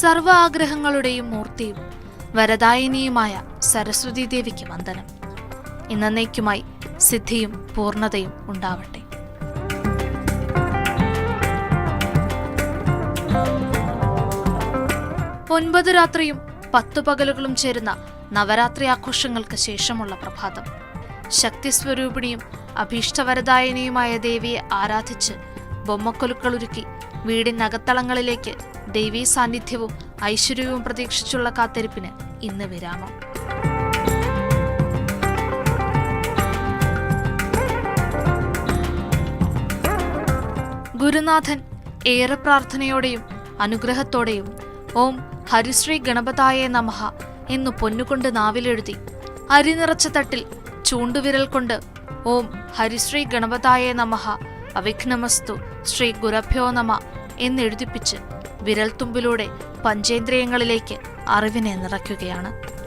സർവ ആഗ്രഹങ്ങളുടെയും മൂർത്തിയും വരദായിനിയുമായ സരസ്വതി ദേവിക്ക് വന്ദനം. ഇന്നേക്കുമായി സിദ്ധിയും പൂർണതയും ഉണ്ടാവട്ടെ. ഒൻപത് രാത്രിയും പത്തു പകലുകളും ചേരുന്ന നവരാത്രി ആഘോഷങ്ങൾക്ക് ശേഷമുള്ള പ്രഭാതം. ശക്തിസ്വരൂപിണിയും അഭീഷ്ടവരദായനിയുമായ ദേവിയെ ആരാധിച്ച് ബൊമ്മക്കൊലുക്കളൊരുക്കി വീടിനകത്തളങ്ങളിലേക്ക് ദൈവീ സാന്നിധ്യവും ഐശ്വര്യവും പ്രതീക്ഷിച്ചുള്ള കാത്തിരിപ്പിന് ഇന്ന് വിരാമം. ഗുരുനാഥൻ ഏറെ പ്രാർത്ഥനയോടെയും അനുഗ്രഹത്തോടെയും ഓം ഹരിശ്രീ ഗണപതായേ നമഹ എന്നു പൊന്നുകൊണ്ട് നാവിലെഴുതി അരി നിറച്ച തട്ടിൽ ചൂണ്ടുവിരൽ കൊണ്ട് ഓം ഹരിശ്രീ ഗണപതായേ നമഃ അവിഘ്നമസ്തു ശ്രീ ഗുരഭ്യോ നമ എന്നെഴുതിപ്പിച്ച് വിരൽത്തുമ്പിലൂടെ പഞ്ചേന്ദ്രിയങ്ങളിലേക്ക് അറിവിനെ നിറയ്ക്കുകയാണ്.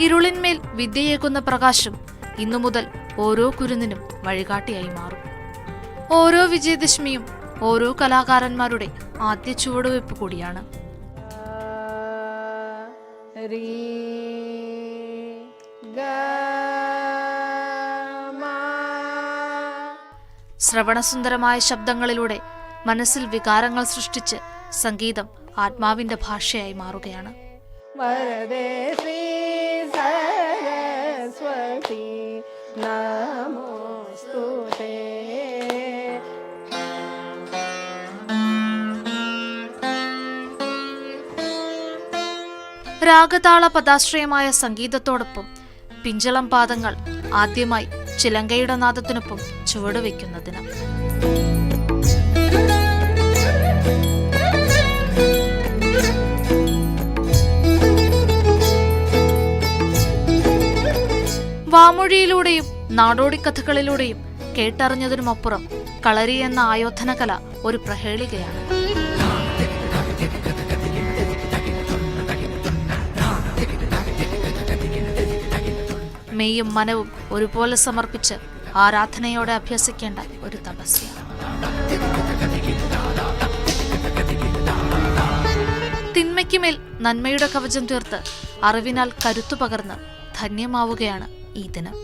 ഇരുളിന്മേൽ വിദ്യയേകുന്ന പ്രകാശം ഇന്നു മുതൽ ഓരോ കുരുന്നിനും വഴികാട്ടിയായി മാറും. ഓരോ വിജയദശമിയും ഓരോ കലാകാരന്മാരുടെ ആദ്യ ചുവടുവയ്പ് കൂടിയാണ്. ശ്രവണസുന്ദരമായ ശബ്ദങ്ങളിലൂടെ മനസ്സിൽ വികാരങ്ങൾ സൃഷ്ടിച്ച് സംഗീതം ആത്മാവിന്റെ ഭാഷയായി മാറുകയാണ്. രാഗതാള പദാശ്രയമായ സംഗീതത്തോടൊപ്പം പിഞ്ചളം പാദങ്ങൾ ആദ്യമായി ചിലങ്കയുടെ നാദത്തിനൊപ്പം ചുവടുവെക്കുന്നതിന് വാമൊഴിയിലൂടെയും നാടോടിക്കഥകളിലൂടെയും കേട്ടറിഞ്ഞതിനുമപ്പുറം കളരി എന്ന ആയോധനകല ഒരു പ്രഹേളികയാണ്. മെയ്യും മനവും ഒരുപോലെ സമർപ്പിച്ച് ആരാധനയോടെ അഭ്യസിക്കേണ്ട ഒരു തപസ്യ. തിന്മയ്ക്കുമേൽ നന്മയുടെ കവചം തീർത്ത് അറിവിനാൽ കരുത്തു പകർന്ന് ധന്യമാവുകയാണ് ഈ ദിനം.